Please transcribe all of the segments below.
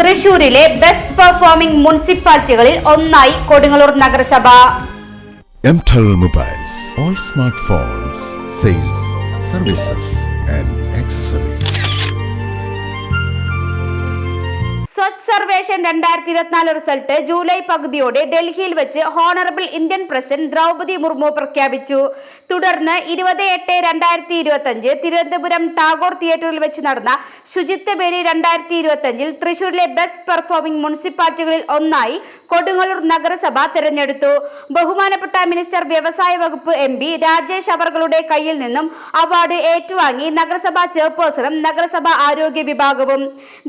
തൃശൂരിലെ best performing മുനിസിപ്പാലിറ്റികളിൽ ഒന്നായി കൊടുങ്ങല്ലൂർ നഗരസഭ MTEL Mobiles. All smartphones, sales, services, and accessories. Swachh സർവേഷൻ രണ്ടായിരത്തി ഇരുപത്തിനാല് റിസൾട്ട് ജൂലൈ പകുതിയോടെ ഡൽഹിയിൽ വെച്ച് honourable Indian president Droupadi Murmu പ്രഖ്യാപിച്ചു. തുടർന്ന് ഇരുപത് എട്ട് രണ്ടായിരത്തി ഇരുപത്തി അഞ്ച് തിരുവനന്തപുരം ടാഗോർ തിയേറ്ററിൽ വെച്ച് നടന്ന ശുചിത്വ ബേരി രണ്ടായിരത്തി ഇരുപത്തി അഞ്ചിൽ തൃശൂരിലെ ബെസ്റ്റ് പെർഫോമിംഗ് മുനിസിപ്പാലിറ്റികളിൽ ഒന്നായി കൊടുങ്ങല്ലൂർ നഗരസഭ തിരഞ്ഞെടുത്തു. ബഹുമാനപ്പെട്ട മിനിസ്റ്റർ വ്യവസായ വകുപ്പ് എം പി രാജേഷ് അവർകളുടെ കയ്യിൽ നിന്നും അവാർഡ് ഏറ്റുവാങ്ങി നഗരസഭാ ചെയർപേഴ്സണും നഗരസഭാ ആരോഗ്യ വിഭാഗവും.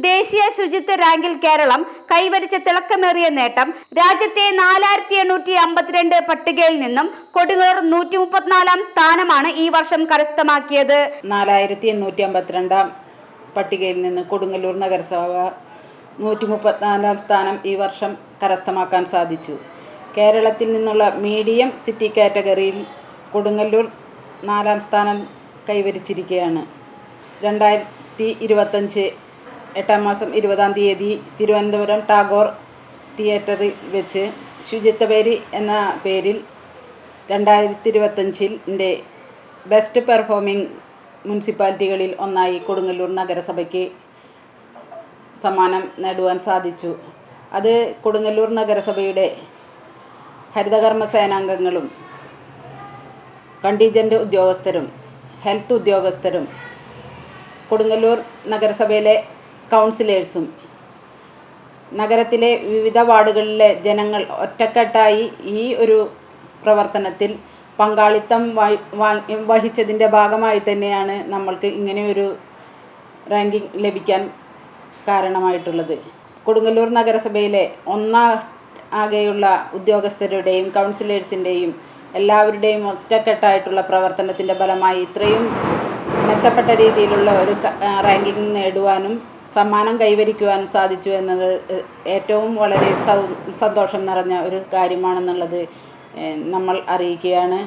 ദേശീയ ശുചിത്വ റാങ്കിൽ കേരളം കൈവരിച്ച തിളക്കമേറിയ നേട്ടം രാജ്യത്തെ നാലായിരത്തി എണ്ണൂറ്റി അമ്പത്തിരണ്ട് പട്ടികയിൽ നിന്നും കൊടുങ്ങൂർ നൂറ്റി മുപ്പത്തിനാലാം സ്ഥാനമാണ് ഈ വർഷം കരസ്ഥമാക്കിയത്. നാലായിരത്തി എണ്ണൂറ്റി അമ്പത്തിരണ്ടാം പട്ടികയിൽ നിന്ന് കൊടുങ്ങല്ലൂർ നഗരസഭ നൂറ്റി മുപ്പത്തിനാലാം സ്ഥാനം ഈ വർഷം കരസ്ഥമാക്കാൻ സാധിച്ചു. കേരളത്തിൽ നിന്നുള്ള മീഡിയം സിറ്റി കാറ്റഗറിയിൽ കൊടുങ്ങല്ലൂർ നാലാം സ്ഥാനം കൈവരിച്ചിരിക്കുകയാണ്. രണ്ടായിരത്തി ഇരുപത്തഞ്ച് എട്ടാം മാസം ഇരുപതാം തീയതി തിരുവനന്തപുരം ടാഗോർ തിയേറ്ററിൽ വെച്ച് ശുചിത്വപേരി എന്ന പേരിൽ രണ്ടായിരത്തി ഇരുപത്തഞ്ചിന്റെ ബെസ്റ്റ് പെർഫോമിംഗ് മുനിസിപ്പാലിറ്റികളിൽ ഒന്നായി കൊടുങ്ങല്ലൂർ നഗരസഭയ്ക്ക് സമ്മാനം നേടുവാൻ സാധിച്ചു. അത് കൊടുങ്ങല്ലൂർ നഗരസഭയുടെ ഹരിതകർമ്മ സേനാംഗങ്ങളും കണ്ടീജന്റ് ഉദ്യോഗസ്ഥരും ഹെൽത്ത് ഉദ്യോഗസ്ഥരും കൊടുങ്ങല്ലൂർ നഗരസഭയിലെ കൗൺസിലേഴ്സും. നഗരത്തിലെ വിവിധ വാർഡുകളിലെ ജനങ്ങൾ ഒറ്റക്കെട്ടായി ഈ ഒരു പ്രവർത്തനത്തിൽ പങ്കാളിത്തം വഹി- വഹിച്ചതിന്റെ ഭാഗമായി തന്നെയാണ് നമ്മൾക്ക് ഇങ്ങനെയൊരു റാങ്കിങ് ലഭിക്കാൻ കാരണമായിട്ടുള്ളത്. കൊടുങ്ങല്ലൂർ നഗരസഭയിലെ ഒന്നാ ആകെയുള്ള ഉദ്യോഗസ്ഥരുടെയും കൗൺസിലേഴ്സിന്റെയും എല്ലാവരുടെയും ഒറ്റക്കെട്ടായിട്ടുള്ള പ്രവർത്തനത്തിന്റെ ഫലമായി ഇത്രയും മെച്ചപ്പെട്ട രീതിയിലുള്ള ഒരു റാങ്കിങ് നേടുവാനും സമ്മാനം കൈവരിക്കുവാനും സാധിച്ചു എന്നത് ഏറ്റവും വളരെ സന്തോഷം നിറഞ്ഞ ഒരു കാര്യമാണെന്നുള്ളത് നമ്മൾ അറിയിക്കുകയാണ്.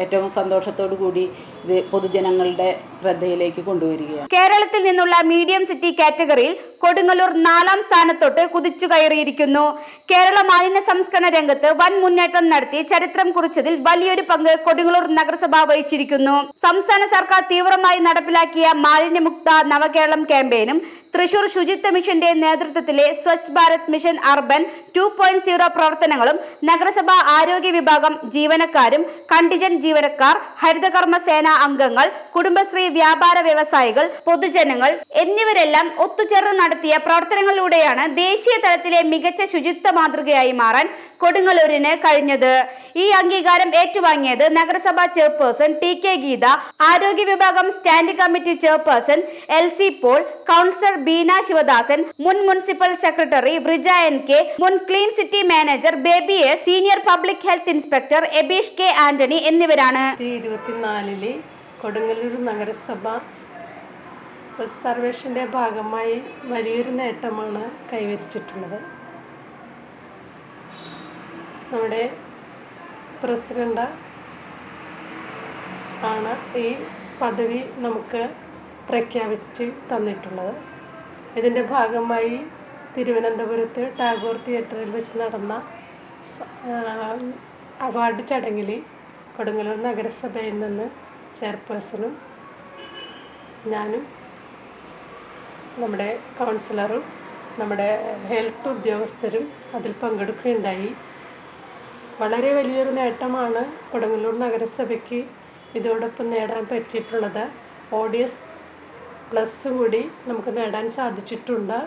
ഏറ്റവും സന്തോഷത്തോടു കൂടി ഇത് പൊതുജനങ്ങളുടെ ശ്രദ്ധയിലേക്ക് കൊണ്ടുവരികയാണ്. കേരളത്തിൽ നിന്നുള്ള മീഡിയം സിറ്റി കാറ്റഗറിയിൽ കൊടുങ്ങല്ലൂർ നാലാം സ്ഥാനത്തോട്ട് കുതിച്ചു കയറിയിരിക്കുന്നു. കേരള മാലിന്യ സംസ്കരണ രംഗത്ത് വൻ മുന്നേറ്റം നടത്തി ചരിത്രം കുറിച്ചതിൽ വലിയൊരു പങ്ക് കൊടുങ്ങല്ലൂർ നഗരസഭ വഹിച്ചിരിക്കുന്നു. സംസ്ഥാന സർക്കാർ തീവ്രമായി നടപ്പിലാക്കിയ മാലിന്യമുക്ത നവകേരളം ക്യാമ്പയിനും തൃശൂർ ശുചിത്വ മിഷന്റെ നേതൃത്വത്തിലെ Swachh Bharat mission urban two point zero പ്രവർത്തനങ്ങളും നഗരസഭാ ആരോഗ്യ വിഭാഗം ജീവനക്കാരും കണ്ടിജൻ ജീവനക്കാർ ഹരിതകർമ്മ സേനാ അംഗങ്ങൾ കുടുംബശ്രീ വ്യാപാര വ്യവസായികൾ പൊതുജനങ്ങൾ എന്നിവരെല്ലാം ഒത്തുചേർന്ന് നടത്തിയ പ്രവർത്തനങ്ങളിലൂടെയാണ് ദേശീയ തലത്തിലെ മികച്ച ശുചിത്വ മാതൃകയായി മാറാൻ കൊടുങ്ങല്ലൂരിന് കഴിഞ്ഞത്. ഈ അംഗീകാരം ഏറ്റുവാങ്ങിയത് നഗരസഭാ ചെയർപേഴ്സൺ ടി കെ ഗീത ആരോഗ്യ വിഭാഗം standing committee chairperson L C Paul councillor Beena Sivadasan മുൻ municipal secretary Vrija N K മുൻ clean city manager Baby A senior public health inspector Abeesh K Antony എന്നിവരാണ്. ഇരുപത്തിനാലിലെ കൊടുങ്ങല്ലൂർ നഗരസഭ സർവേഷന്റെ ഭാഗമായി വലിയൊരു നേട്ടമാണ് കൈവരിച്ചിട്ടുള്ളത്. നമ്മുടെ പ്രസിഡന്റ് ആണ് ഈ പദവി നമുക്ക് പ്രഖ്യാപിച്ച് തന്നിട്ടുള്ളത്. ഇതിന്റെ ഭാഗമായി തിരുവനന്തപുരത്ത് ടാഗോർ തിയേറ്ററിൽ വെച്ച് നടന്ന അവാർഡ് ചടങ്ങിൽ കൊടുങ്ങല്ലൂർ നഗരസഭയിൽ നിന്ന് ചെയർപേഴ്സണും ഞാനും നമ്മുടെ കൗൺസിലറും നമ്മുടെ ഹെൽത്ത് ഉദ്യോഗസ്ഥരും അതിൽ പങ്കെടുക്കുകയുണ്ടായി. വളരെ വലിയൊരു നേട്ടമാണ് കൊടുങ്ങല്ലൂർ നഗരസഭയ്ക്ക് ഇതോടൊപ്പം നേടാൻ പറ്റിയിട്ടുള്ളത്. ഓഡിയസ് ഡി എസ് പ്ലസ് കൂടി നമുക്ക് നേടാൻ സാധിച്ചിട്ടുണ്ട്.